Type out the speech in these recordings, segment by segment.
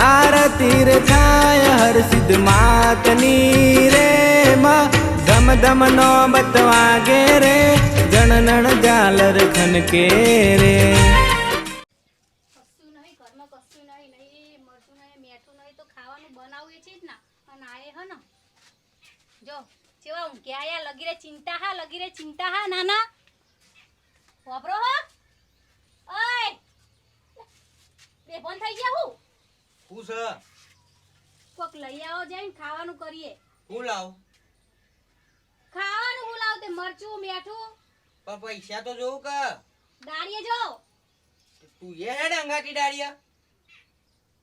આરતી રે થાય, હર સિદ્ધ માતની રે માં. ધમ ધમ નો બતવાગે રે, જણનણ ઝાલર ખનકે રે. જ જેવા ઊંઘ્યા આયા લગી રે ચિંતા હા લગી રે ચિંતા હા, નાના. વાપરો હો. ઓય. બે ફોન થઈ ગયા હું. હું છે? કોક લઈ આવો જઈને ખાવાનું કરીએ. હું લાવ? ખાવાનું હું લાવ તે મરચું મેઠું. પણ પૈસા તો જોઉં કે. દાળીએ જો. તું એ હેડ અંગાટી ડાળિયા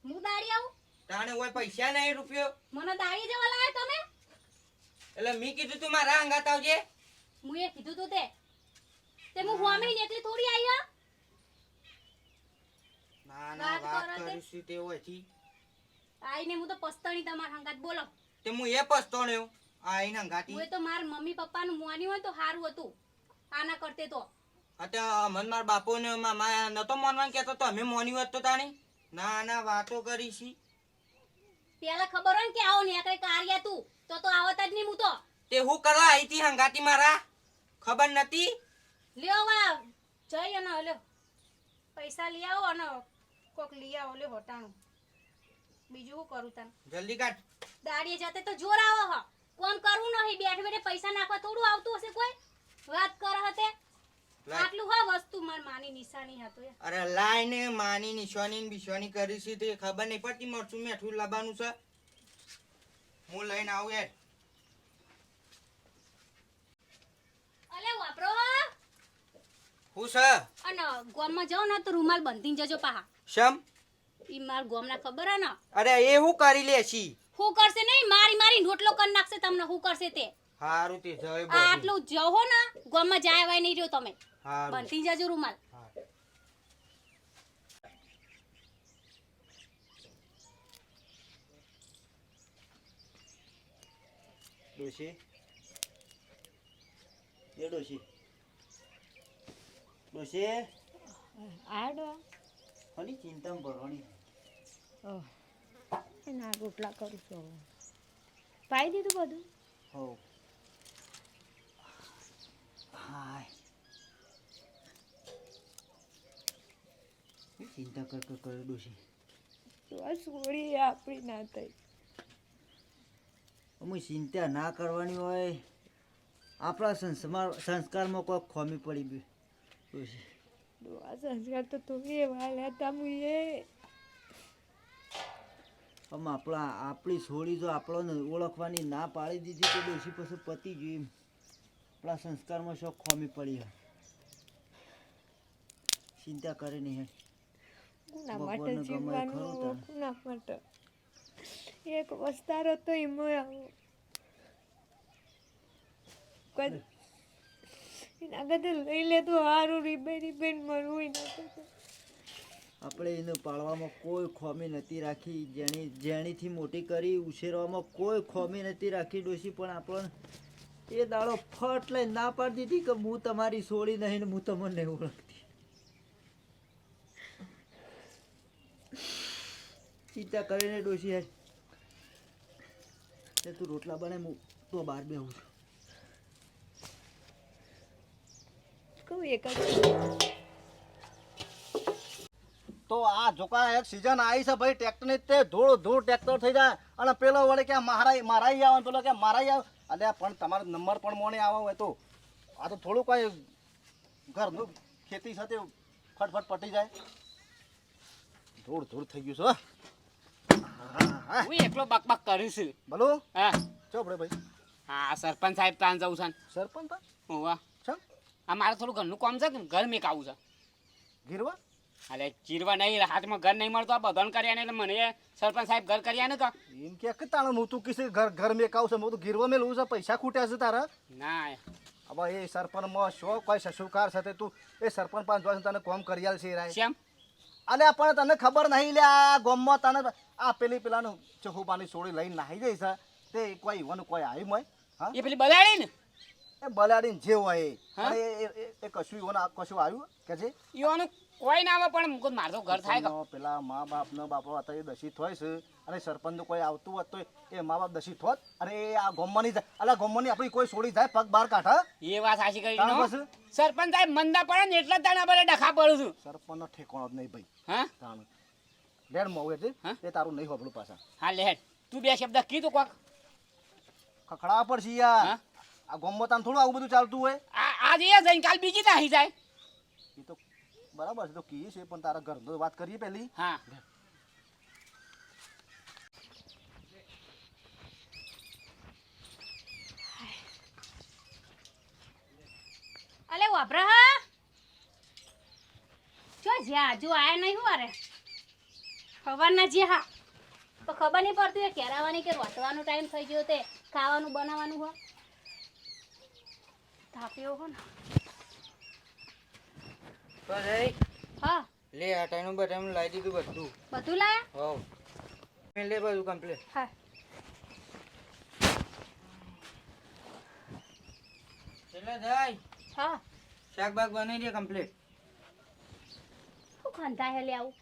હું દાળી આવું તાણે હોય પૈસા નહીં રૂપિયો? મને દાળીએ જવા લાયા તમે એટલે મી કીધું તું મારા અંગાત આવજે. હું એ કીધું તું તે. તે હું હોમી ને એકલી થોડી આવી ના ના વાત. કરીશું તે હોયથી આઈને હું તો પસ્તાણી તમાર હંગાત બોલો. તે હું એ પસ્તાણ્યો. આઈને હંગાતી. હું તો માર મમ્મી પપ્પાનું મોની હોય તો સારું હતું. આના કરતે તો. અત્યારે મન માર બાપુ ને મામા નતો માનવાનું કેતો તો અમે મોની હોત તો તાણી? ના ના વાતો કરીશી. પેલા ખબર હોય ને કે આવો ને કઈ કાર્યા તું. તો તો આવત જ નહીં હું તો. તે હું કરવા આવી હતી હંગાતી મારા? ખબર નથી લ્યો વા જઈ અને લ્યો. પૈસા લઈ આવો અને કોક લઈ આવો હોટાણું. બીજું શું કરું તને? જલ્દી કાઢ. દાડીએ જાતે તો જોર આવો હ. કોમ કરવું નહીં? બેઠ બેઠે પૈસા નાખવા થોડું આવતું હશે કોઈ? વાત કર હતે. આટલું હા વસ્તુ માર માની નિશાની હતો અરે લાઈને માની નિશાની બિશાની કરી છે તે ખબર નહીં પડતી મરચું મેઠું લાવવાનું છે. હું લઈને આવું યાર. અલે વાપરો હું. છે? અને ગોમમાં જાવ ને તો રૂમાલ બંધીને જજો પાહા. શમ? ઈ માર ગોમના ખબર હે ના? અરે એ હું કરી લેશી હું કરશે નહીં મારી મારી રોટલો કરી નાખશે તમને હું કરશે તે. હારું તે જય બોલ આટલું જહો ને ગોમમાં જાય વાય નહીં રહ્યો તમે. હારું. બંધી જજો રૂમાલ. ડોશી? એ ડોશી. ડોશી? આડો કોની ચિંતા ભરવાની ના રોટલા કરું છું પાઈ દીધું બધું? હો હાય. ચિંતા કર કર કરે ડોશી બસ સોળી આપણી ના થઈ. અમે ચિંતા ના કરવાની હોય. આપણા સંસ્કાર સંસ્કારમાં કોઈ ખોમી પડી ગઈ. ડોશી આ સંસ્કાર તો તું એ વાલ્યા હતા મુએ આમ આપણા આપણી છોડી જો આપણને ઓળખવાની ના પાડી દીધી તો ડોશી પછી પતી ગયું આપણા સંસ્કારમાં શોખ ખોમી પડી ચિંતા કરે નહીં ભગવાનને ગમે ખરું માટે? એક વસ્તાર હતો એમાં. આવું લઈ લે તો હારું, રીબે રીબે મરવું એના આપણે એને પાળવામાં કોઈ ખોમી નથી રાખી. જેની જેણીથી મોટી કરી ઉછેરવામાં કોઈ ખોમી નથી રાખી ડોશી, પણ આપણને એ દાડો ફટ લઈ ના પાડી દીધી કે હું તમારી છોડી નહીં ને હું તમને નહીં ઓળખતી. ચિંતા કરીને ડોશી યાર તું રોટલા બને હું તો બહાર બેહું છું. કહું એક જ તો આ જોકા એક સીઝન આવી છે ભાઈ ટ્રેક્ટરની તે ધૂળ ધૂળ ટ્રેક્ટર થઈ જાય. અને પેલો વળી કે મારા મારા આવે પેલો કે મારાઈ આવે. અલ્યા પણ તમારો નંબર પણ મોને આવો હોય તો. આ તો થોડું કઈ ઘરનું ખેતી સાથે ફટફટ પટી જાય. ધૂળ ધૂળ થઈ ગયું છે હો. એકલો બક કરું છું. બોલો. હા. ચોપડે ભાઈ? હા સરપંચ સાહેબ ત્યાં જવું છે સરપંચ હું હોવા. ચમ? આ મારે થોડું ઘરનું કામ છે કે ઘર મેં આવું છે. ગીરવા અરે ચીરવા નહીં હાથમાં ઘર નહીં મળતો આ બધાને કર્યા એટલે મને સરપંચ સાહેબ ઘર કર્યા ને કા એમ કે કે તાણે હું તું કિસે ઘર ઘર મેં કાવ છે? હું તો ગીરવા મેં લઉં છે પૈસા ખૂટ્યા છે તારા. ના હવે એ સરપંચમાં શો કોઈ સસુકાર સાથે તું એ સરપંચ પાંચ વર્ષ તને કોમ કરિયાલ છે રાય. કેમ અલે પણ તને ખબર નહીં લે આ ગોમમાં તને આ પેલી પેલાનું ચહુબાની સોડી લઈને નાહી જઈશ છે. તે કોઈ ઈવન કોઈ આવ્યું હોય હા? એ પેલી બગાડી ને? એ બલાડીને જે હોય એ. એ- કશું ઈવન આ કશું આવ્યું? કે છે? ઈવાનું કોઈ ના આવે પણ મારું ઘર થાય પેલા મા બાપનો બાપો હતા એ દશિત હોય છે. અને સરપંચ કોઈ આવતું હોત તો એ મા બાપ દશિત હોત. અને એ આ જાય અલા ગોમવાની આપણી કોઈ છોડી જાય પગ બહાર કાઢા એ વાત સાચી કરી નો. સરપંચ સાહેબ મંદા પડે ને એટલે તાણા બરે ડખા પડું છું. સરપંચ નો ઠેકાણો જ નહીં ભાઈ. હા? તાણ. લેડ મોં એટલે? હા? એ તારું નહીં હોબળું પાછા. હા લે હેડ. તું બે શબ્દ કીધું કોક. ખખડા પડશે યાર? આ ગોમમાં તાન થોડું આવું બધું ચાલતું હોય. આજે આજ એ જઈને કાલ બીજી નાહી જાય. એ તો બરાબર છે તો કી છે પણ તારા ઘર વાત કરીએ પેલી હા. અલે વાપરા હા. જો જ્યાં હજુ આયા નહીં હું અરે ખબરના જે હા. તો ખબર નહીં પડતી હોય કેરાવાની કે રોટવાનો ટાઈમ થઈ ગયો તે ખાવાનું બનાવવાનું હો થાપ્યો હો ને. બસ હા. લે હટાઈનું બટાઈનું લાવી દીધું બધું. બધું લાયા? હોવ. મેં લે બધું કમ્પ્લીટ હા. એટલે જાય. હા. શાકભાગ બનાવી દે કમ્પ્લીટ શું ખંધા હે લે આવું?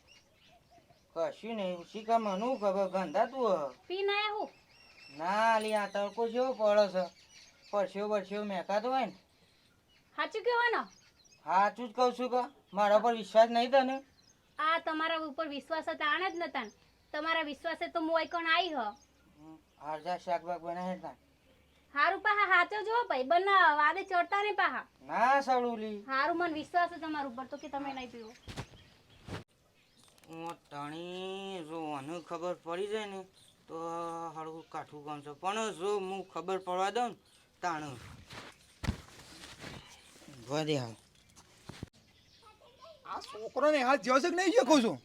કશું નહીં શીખા મને ખબર ગંધા તું પી ના હું? ના લી આ તડકો જેવો પડો છે. પરસ્યો પરસ્યો મેકાતો હોય ને. સાચું કહેવાનો? સાચું જ કહું છું કે મારા પર વિશ્વાસ નહીં તને? આ તમારા ઉપર વિશ્વાસ હતા આણે જ નતા. તમારા વિશ્વાસે તો હું કોણ આવી હ. હારજા શાકભાગ બને બનાવે તા હારું પાહા હાચો જો ભાઈ બન વાદે ચડતા ને પાહા. ના સળુલી. હારું મન વિશ્વાસ છે તમારા ઉપર તો કે તમે નહીં પીવો. હું તણી જો મને ખબર પડી જાય ને તો હળવું કાઠું ગમશે પણ જો હું ખબર પડવા દઉં ને તાણ. વધે હાલ આ છોકરોને હાથ જ્યો છે કે નહીં જ્યો કહું છું.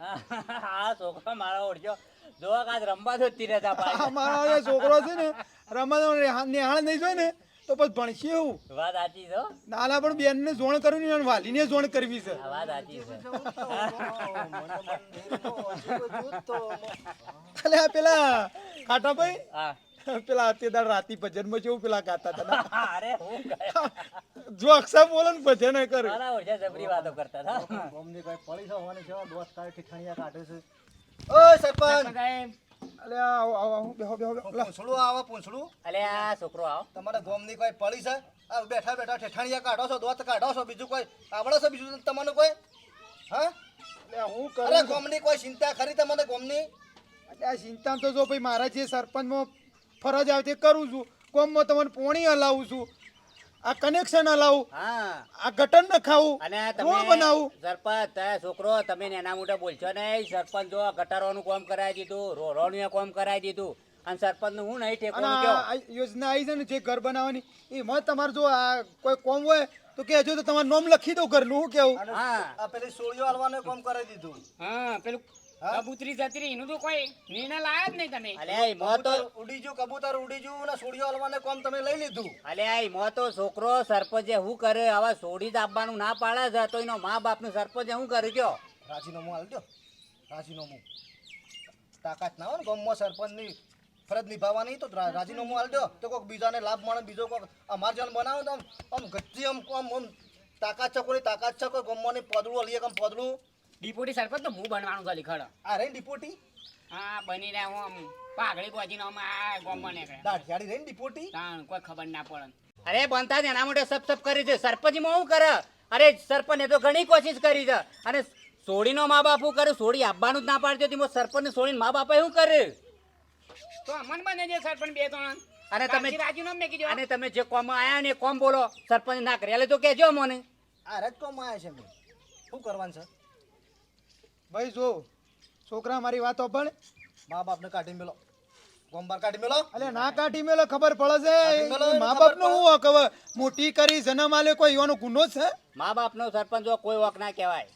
આ છોકરો મારો ઓળખ્યો જોવા કાચ રમવા જોતી રહેતા પાછા. મારા જે છોકરો છે ને રમવાનો નિહાળ નહીં જોઈ ને તો પછી ભણશે એવું વાત સાચી છે નાના પણ બેનને જોણ કરવી ને વાલીને જોણ કરવી છે. વાત સાચી છે. એટલે આ પેલા કાટા ભાઈ હા. પેલા અત્યારે રાતી ભજનમાં જેવું પેલા ગાતા હતા અરે હું કહે. જો અક્ષર બોલે ને ભજન એ કરે. મારા ઓળખ્યા જબરી વાતો કરતા હતા. ગોમની કોઈ પડી છે હોવાની છે દોસ્ત કાઢે ઠીઠણિયા કાઢે છે. ઓ સરપંચ! સાહેબ અલે આવો આવો હું બેહો બેહો પૂંછડું આવો પૂંછડું. અલે આ છોકરો આવો. તમારા ગોમની કોઈ પડી છે? આ બેઠા બેઠા ઠેઠાણિયા કાઢો છો દોત કાઢો છો બીજું કોઈ આવડો છો બીજું તમને કોઈ? હા? અલે હું અરે કરું ગોમની કોઈ ચિંતા ખરી તમને ગોમની? અલે આ ચિંતા તો જો ભાઈ મારા જે સરપંચમાં ફરજ આવે તે કરું છું. કોમમાં તમને પોણી હલાવું છું. આ કનેક્શન હલાવું. હા. આ ગટર નખાવું અને રોડ બનાવું. સરપંચ તમે છોકરો તમે નેના મોટા બોલશો ને સરપંચ જો ગટારોનું કામ કરાવી દીધું રોડોનું કામ કરાવી દીધું. અને સરપંચનું હું નહીં કયો યોજના આવી છે ને જે ઘર બનાવવાની એમાં તમારે જો આ કોઈ કોમ હોય તો કહેજો તો તમારું નામ લખી દઉં ઘરનું. હું કેવું? હા. આ પેલી સોળિયો હાલવાનું કામ કરાવી દીધું. હા પેલું કબૂતરી જતી રહી એનું તો કોઈ નિર્ણય લાયા જ નહીં તમે. અલે મો તો કબૂતર ઉડી જો કબૂતર ઉડી જો અને સોળીઓ હાલવાનું કોમ તમે લઈ લીધું. અલે એમાં તો છોકરો સરપંચે શું કરે આવા સોડી જ આપવાનું ના પાડે છે તો એનો મા બાપનું સરપંચે હું કર્યું કયો? રાજીનામું હાલ દો રાજીનામું. તાકાત ના હોય ને ગામમાં સરપંચની ફરજ નિભાવવાની તો રાજીનામું હાલ દો. તો કોઈક બીજાને લાભ મળે બીજો કોઈક અમાર જન બનાવો તો આમ આમ ગચ્ચી આમ આમ આમ તાકાત છે કોઈ તાકાત છે કોઈ ગામમાંની પદડું હલીએ આમ પદડું ડીપોટી સરપંચ તો હું બનવાનું છે લીખડ અરે ડિપોટી? હા બની રહ્યા હું આમ પાઘડી પહોંચીને આમ આ ગોમમાં નીકળે દાઢિયાળી રહી ડિપોટી? તાણ કોઈ ખબર ના પડે. અરે બનતા એના માટે સપ સપ કરી છે. સરપંચમાં હું કરે? અરે સરપંચે તો ઘણી કોશિશ કરી છે. અને સોડીનો મા બાપ હું કરે? સોડી આપવાનું જ ના પાડતી હતી સરપંચ સોડીને મા બાપે શું કરે? તો અમન બને છે સરપંચ બે ત્રણ અને તમે કાલથી મેં કીધું અને તમે જે કોમ આયા ને કોમ બોલો. સરપંચ ના કરે એટલે તો કહેજો મને આ રજ કોમ આયા છે શું કરવાનું છે? ભાઈ જો છોકરા મારી વાતો પણ મા બાપને કાઢી મેલો. ગોમ કાઢી મેલો. અલે ના કાઢી મેલો ખબર પડે છે. મા ખબર બાપનું હું હવે? મોટી કરી જન્મ આલે કોઈ એવાનો ગુનો છે? મા બાપનો સરપંચ કોઈ વક ના કહેવાય.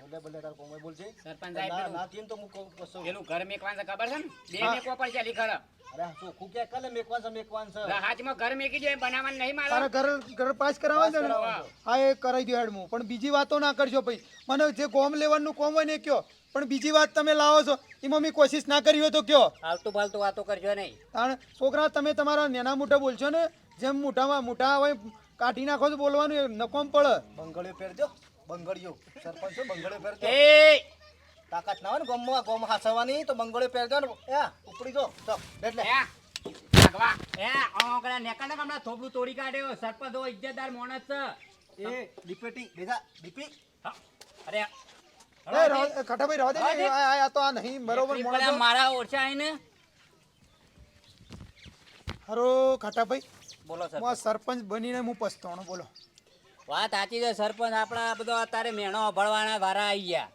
બોલે બોલે તાર કોમે બોલજે સરપંચ સાહેબ ના તીન તો મુકો પસો કશું ઘર મેકવાન છે ખબર છે ને? બે મેકો પર છે લીખડ અરે ચોખ્ખું કે? કલે મેકવાન છે મેકવાન છે? હાથમાં ઘર મેકી દે બનાવવાનું નહીં મારો. તારા ઘર ઘર પાસ કરાવવા છે ને? હા એ કરાવી દો હેડ હું પણ બીજી વાતો ના કરજો ભાઈ. મને જે ગોમ લેવાનું કોમ હોય ને એ કયો. પણ બીજી વાત તમે લાવો છો એમાં મેં કોશિશ ના કરી હોય તો કયો. હાલતું ફાલતું વાતો કરજો નહીં. તાણ છોકરા તમે તમારા નેના મોટા બોલશો ને? જેમ મોટામાં મોટા હોય કાઢી નાખો તો બોલવાનું નકોમ પડે. બંગળ્યો પહેરજો. બંગડીયો સરપંચ છે બંગડીયો પહેરજો. એ! તાકાત ના હોય ને ગોમમાં ગોમ હાસવાની તો બંગડીયો પહેરજો ને. એ ઉપડી જો ચાલ એટલે એ ભાગવા. એ ઓકડા નેકાને થોબડું તોડી કાઢ્યો. સરપંચ હો ઇજ્જતદાર માણસ. એ ડીપીટી બેજા ડીપી. અરે એ રહો- એ ખટાભાઈ રહો દે ને. આ- આ- આ તો આ નહીં બરોબર એકલી મારા ઓછા આઈને હરો ખટાભાઈ બોલો હું આ સરપંચ બનીને હું પછતાણો બોલો. વાત સાચી છે સરપંચ. આપણા બધો અત્યારે મેણો ભળવાના વારા આવી ગયા.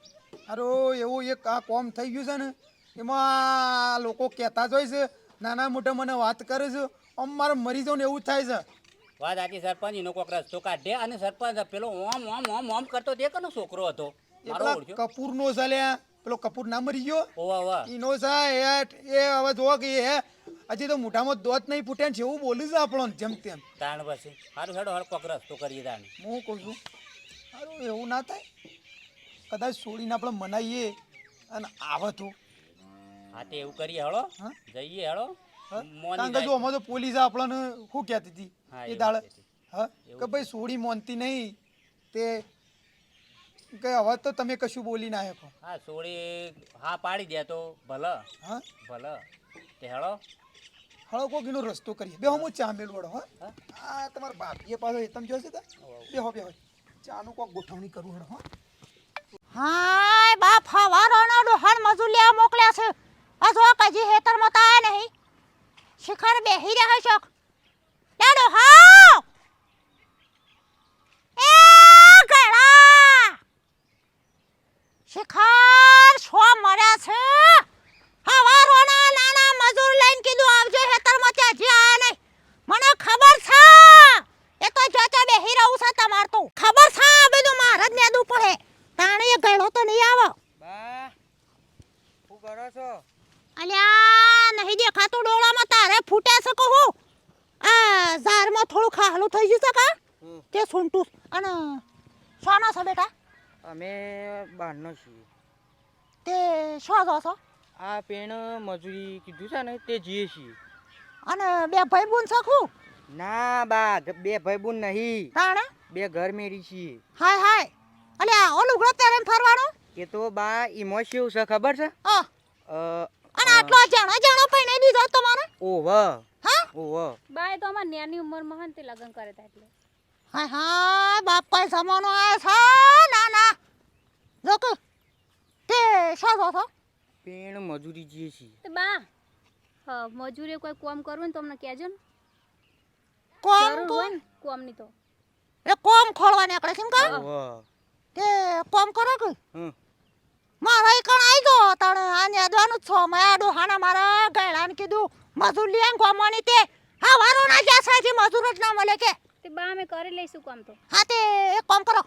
અરે એવું એક આ કોમ થઈ ગયું છે ને એમાં લોકો કહેતા જ હોય છે નાના મોટા મને વાત કરે છે આમ મારે મરી જાઉં ને એવું થાય છે. વાત સાચી સરપંચ એનો કોઈક રસ્તો કાઢે અને સરપંચ પેલો ઓમ ઓમ ઓમ ઓમ કરતો તે કનો છોકરો હતો. કપૂર નો ચાલ્યા પેલો કપૂર ના મરી ગયો. ઈ છે એ એ હવે જોવો કે એ હજી તો મોઢામાં દોત નહીં ફૂટે છે એવું બોલું છે આપણો જેમ તેમ. તાણ પછી. સારું હેડો હળ કોક રસ્તો કરીએ તાણ. હું કહું છું સારું એવું ના થાય. કદાચ છોડીને આપણે મનાઈએ અને આવે તો. હા તે એવું કરીએ હળો? જઈએ હળો કારણ કે જો અમે તો પોલીસ આપણને શું કહેતી હતી? એ દાડે હા? કે ભાઈ સોડી મોનતી નહીં તે કે હવે તો તમે કશું બોલી ના શકો. હા સોળી હા પાડી દે તો ભલે. હા? ભલે. તે હેળો. હળો કોક એનો રસ્તો કરીએ. બે હું ચા મેલ વડો હા. હા? આ તમારા બાપીએ પાછો એ તમે જોશે તા. બે હો. ચાનું કોક ગોઠવણી કરું હળો હા. હાય બાપ હવારોનો ડોહણ મજૂર લેવા મોકલ્યા છે. આ જો કજી હેતરમાં તો આયા નહીં. શિખર બેહી રહે શોક ડાડો ડોહા એ ગળા શિખર શો મળ્યા છે? હવારોના નાના મજૂર લઈને કીધું, આવજો હેતરમાં ત્યાં હજી આયા નહીં. મને ખબર છે. એ તો જોતો બેહી રહું છે તમાર તો. ખબર છે આ બધું મારે જ નેદું પડે તાણે એ ગળો તો નહીં આવો બા શું કરો છો અલ્યા નહીં દેખાતું ડોળામાં તારે ફૂટ્યા છે કહું આ ઝારમાં થોડું ખાલું થઈ ગયું છે કા હમ. તે સુંટું અને શાનો છે બેટા અમે બહારનો છું તે શો જો છો? આ પેણ મજૂરી કીધું છે ને તે જઈએ છીએ. અને બે ભાઈ બુન શકું ના બા બે ભાઈ બૂન નહીં. તાણે? બે ઘર મેરી છીએ. હાય હાય. અલ્યા ઓલું ઘડો પહેરીને ફરવાનું? એ તો બા ઈમો શું છે ખબર છે? અ. અને આટલો જાણો જાણો પૈણે દીધો તમારે? ઓવ હા? ઓવ બાય તો અમાર નાની ઉંમરમાં હન તે લગ્ન કરે તા એટલે. હાય હાય બાપ પૈસા મોનો આ છે. ના ના. જો તે શો જો છો પેણ મજૂરી જીએ છીએ બા હા મજૂરી કોઈ કોમ કરવું ને તમને કહેજો ને. કોમ જરૂર તો હોય તો. એ કોમ ખોળવા નીકળે છે કે તે કોમ કરો કે? મારા એક કણ આઈ ગયો તણે આને અદવાનું છો. મેં આ ડોહાના મારા ગયલાને કીધું મજૂર લિયાન કોમવાની તે. હા વારો ના જ્યાં સાચી મજૂર જ ના મળે કે. તે બા મે કરી લઈશું કામ તો. હા તે એક કામ કરો.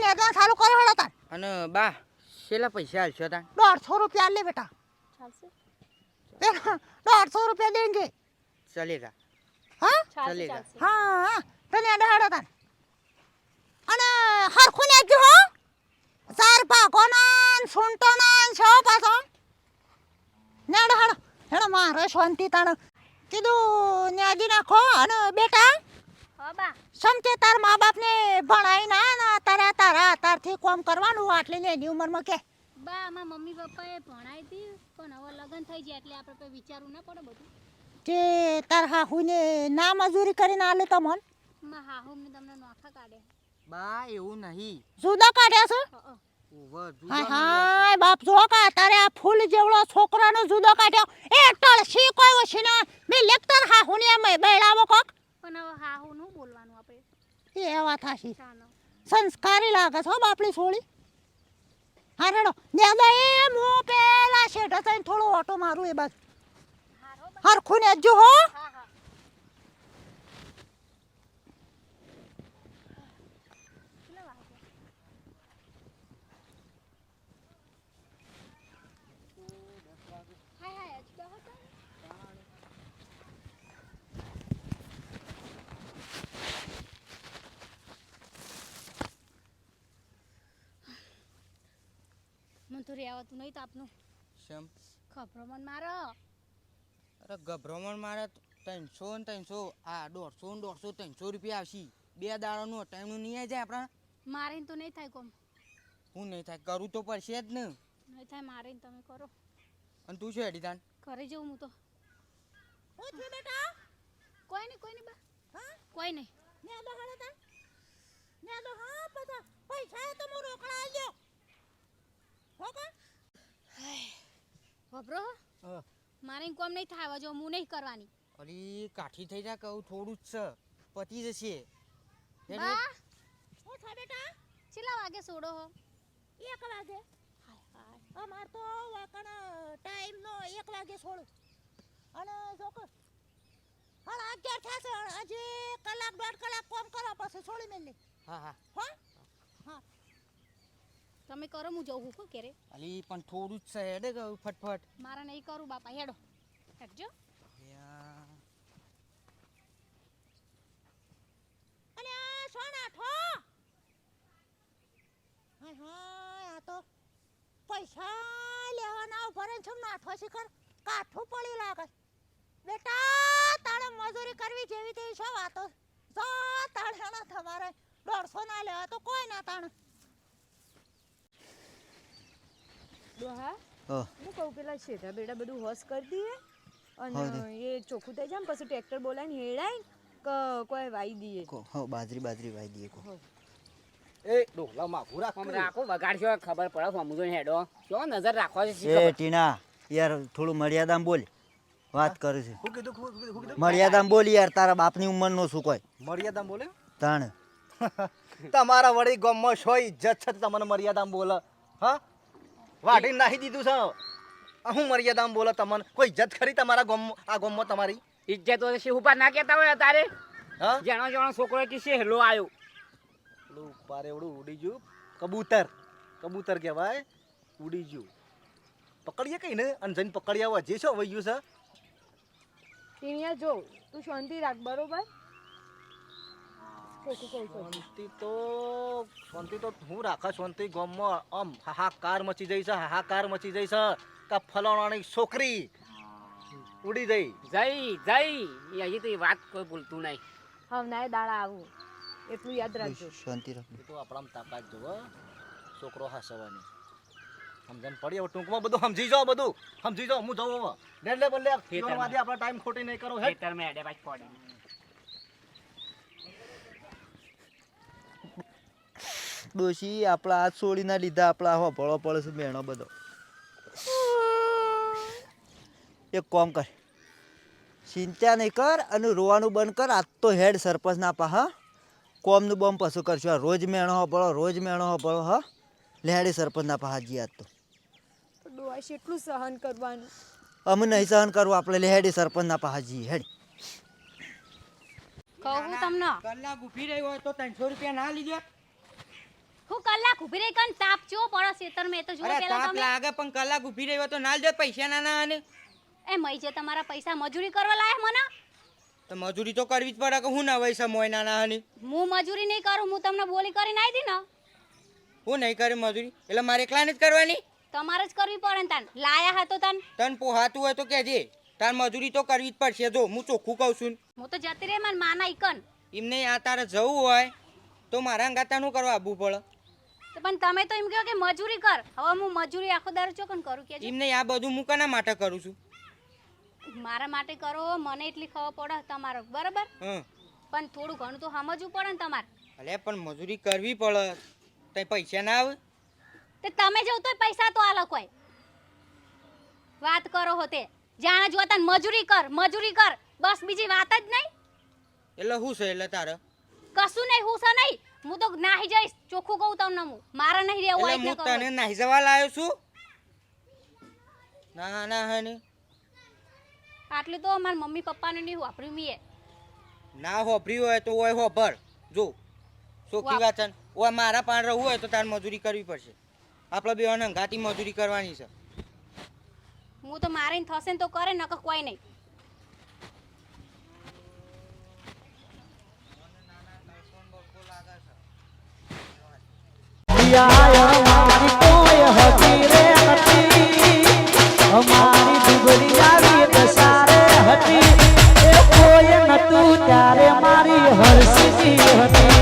અને અદવાન ચાલુ કરો હળો તાર. અને બા છેલ્લા પૈસા હાલશો તા દોઢસો રૂપિયા લે બેટા. દોઢસો રૂપિયા દેંગે. ચલેગા હા? ચલેગા હા હા. તને અડે હળો તાર. અને હરખું ને જો ચાર પાકો નાન સુંટો નાન છો પાછો. નેડો હળો હેડો મારે શાંતિ તાણ. કીધું ન્યાજી નાખો. અને બેટા સમજે તાર મા બાપને ભણાઈ ના ના તારા તારા તારથી કોમ કરવાનું આટલી નેની ઉંમરમાં કે. બા મા મમ્મી પપ્પાએ ભણાઈ હતી પણ હવે લગ્ન થઈ જાય એટલે આપણે વિચારવું ના પડે બધું. તે તાર હાહુને ના મજૂરી કરીને આલે તમન. માં હાહુ ને તમને નોખા કાઢે. બા એવું નહીં. જુદા કાઢ્યા છે? હ, હ. હાય હાય બાપ જો કા તારે આ ફૂલ જેવડો છોકરાનો જુદો કાઢ્યો. એ ટળસી કોઈ ઓછી ના. બે લેક્ટર હાહુને મેં બેડાવો કોક. પણ હવે હાહુ નું બોલવાનું આપણે એ વાત હાશી સંસ્કારી લાગે છો બાપડી છોડી. હારેડો નેદા એ મો પેલા શેઠ થઈને થોડો ઓટો મારું એ બાજુ. હરખું ને જો હો હા હા કેટલા વાગ્યા હાય હાય હજી બહુ હતા? મને તો રહેવાતું નહીં તો આપનું શેમ? ખબરો મારો. અરે ગભરામણ મારે ત્રણસો ને ત્રણસો આ દોઢસો ને દોઢસો ત્રણસો રૂપિયા આવશે. બે દાડાનું ટાઈમનું નહીં આવી જાય આપણા. મારે તો નહીં થાય કોમ. હું નહીં થાય કરું તો પડશે જ ને. નહીં થાય મારે ને તમે કરો. અને તું શું હેડી તાન? ઘરે જવું હું તો. થયું બેટા? કોઈ નહીં કોઈ નહીં બા. હા? કોઈ નહીં. ને દો હળો તાન. ને દો હા પૈસા પૈસા તો હું રોકડા આલ્યો હો વપરો મારે કોમ નહીં થાય જો હું નહીં કરવાની. અલી કાઠી થઈ જા કહું થોડું જ છે. પતી જશે. બા! બેટા. કેટલા વાગે સોડો હો? એક વાગે. અમાર તો વાકણ ટાઈમ નો એક વાગે છોડું અને છોકર હાલ અગિયાર થશે હજી કલાક દોઢ કલાક કોમ કરો પછી છોડી મેલી હા હા. હો? તમે કરો હું જઉં હું કેરે અલી પણ થોડું જ છે હેડે ગયું ફટફટ. મારે નહીં કરું બાપા હેડો. હેડજો. અલે આ સોના ઠો હાય હાય આ તો પૈસા લેવાના ભરે છે નાઠો શિખર કાઠું પડી લાગે. બેટા તારે મજૂરી કરવી જેવી તેવી છે વાતો. જો તાણે તમારે દોઢસો ના લેવા તો કોઈ ના તાણે. ડોહા હા. હું કહું પેલા શેઠા બેડા બધું હોશ કરી દઈએ અને એ ચોખ્ખું થઈ જાય પછી ટ્રેક્ટર બોલાવીને હેડાય કે કોઈ વાઈ દઈએ કો હા બાજરી બાજરી વાઈ દઈએ કો. એ ડોલા માગું રાખ રાખો વગાડશો ખબર પડે સમજો ને હેડો. શું નજર રાખો છે એ ટીના યાર થોડું મર્યાદામાં બોલ. વાત કરું છું. શું કીધું શું કીધું મર્યાદામાં બોલ યાર તારા બાપની ઉંમરનો શું કોઈ? મર્યાદા બોલે? તાણ. તમારા વળી ગમમાં હોય ઇજ્જત છે તો તમને મર્યાદામાં બોલે. હા? વાઢી નાખી દીધું છે. આ હું મર્યાદામાં બોલો તમને? કોઈ ઇજ્જત ખરી તમારા ગમ આ ગમમાં તમારી? ઇજ્જત હોય શી ઉપર ના કહેતા હોય તારે હા? જાણો જાણો છોકરો કે શેહલો આવ્યો એટલું ઉપર એવડું ઉડી ગયું. કબૂતર. કબૂતર કહેવાય. ઉડી ગયું. પકડીએ કઈ ને અને જઈને પકડી આવો જે છો વહી ગયું છે. ટીનિયા જો તું શાંતિ રાખ બરોબર? છું શાંતિ તો શાંતિ તો હું રાખે શાંતિ ગામમાં આમ હાહાકાર મચી જઈ છે હાહાકાર મચી જઈ છે. કે ફલાણાની છોકરી ઉડી જઈ જઈ જઈ હજી તો એ વાત કોઈ બોલતું નહીં. હવનાએ દાડા આવું. એટલું યાદ રાખજો. શાંતિ રાખજો. તો આપણા તાકાત જોવો છોકરો હસવાની. સમજણ પડી હવે ટૂંકમાં બધું સમજી જાઓ બધું. સમજી જાઓ હું જવું હવે. ડેલે બદલે ખેતરમાં. આપણે ટાઈમ ખોટી નહીં કરો ખેતરમાં એડે પાછી પડે ડોશી આપણા હાથ છોડીના લીધા આપણા હો ભળો પડે છે મેણો બધો. એક કોમ કર. ચિંતા નહીં કર અને રોવાનું બંધ કર. આજ તો હેડ સરપંચના પા હા? કોમનું બમ પસું કરશું. આ રોજ મેણો હો ભળો રોજ મેણો હો ભળો હા? લેહાડી સરપંચના પા હાજી આજ તો. એટલું કેટલું સહન કરવાનું? અમે નહીં સહન કરવું આપણે લેહાડી સરપંચના પા હાજી હેડ. કહું તમને? કલાક ઊભી રહી હોય તો ત્રણસો રૂપિયા ના લીધો. હું કલાક ઊભી રહી કન તાપ ચો પડો ખેતર મેં તો જુઓ અરે પેલા તાપ તમે. લાગે પણ કલાક ઊભી રહ્યો તો ના જો પૈસા ના ના અને. એ મઈ જે તમારા પૈસા મજૂરી કરવા લાયા મને? તો મજૂરી તો કરવી જ પડે કે હું ના વૈસા મોય ના ના અને. હું મજૂરી નહીં કરું હું તમને બોલી કરીને આવી દી ને. હું નહીં કરે મજૂરી? એટલે મારે એકલાને જ કરવાની? તમારે જ કરવી પડે ને તાન. લાયા હતો તાન. તન પોહાતું હોય તો કહેજે. તાર મજૂરી તો કરવી જ પડશે. જો હું ચોખ્ખું કહું છું હું તો જતી રહી માર માના ઈકન એમને આ તારે જવું હોય તો મારા અંગાતાનું કરવા આવવું પડે. તો પણ તમે તો એમ કહો કે મજૂરી કર. હવે હું મજૂરી આખો દર ચોકન કરું કે એમને આ બધું હું કના માટે કરું છું? મારા માટે કરો મને એટલી ખબર પડે તમારો બરાબર? પણ થોડું ઘણું તો સમજવું પડે ને તમારે. અલે પણ મજૂરી કરવી પડે. તે પૈસા ના આવે? તે તમે જવ તોય પૈસા તો આ કોઈ. વાત કરો હો તે. જાણે જોતા ને મજૂરી કર મજૂરી કર. બસ બીજી વાત જ નહીં. એટલે શું છે એટલે તારે? કશું નહીં હું છે નહીં. હું તો નાહી જઈશ ચોખ્ખું કહું તમને હું. મારે નહીં રહેવું એટલે હું તને નાહી જવા લાવ્યો છું? ના ના હે ને આટલું તો મારા મમ્મી પપ્પાને નહીં વાપર્યું મીએ. ના હોભરી હોય તો ઓય હોભર. જો સોખી છે ઓય મારા પાણ રહેવું હોય તો તાર મજૂરી કરવી પડશે. આપણે બે અંગાતી મજૂરી કરવાની છે. હું તો મારીને થશે ને તો કરે નકર કોઈ નહીં અમારી દુબળી આવી દસારે હતી એ કોઈ નતું ત્યારે મારી હરસી હતી.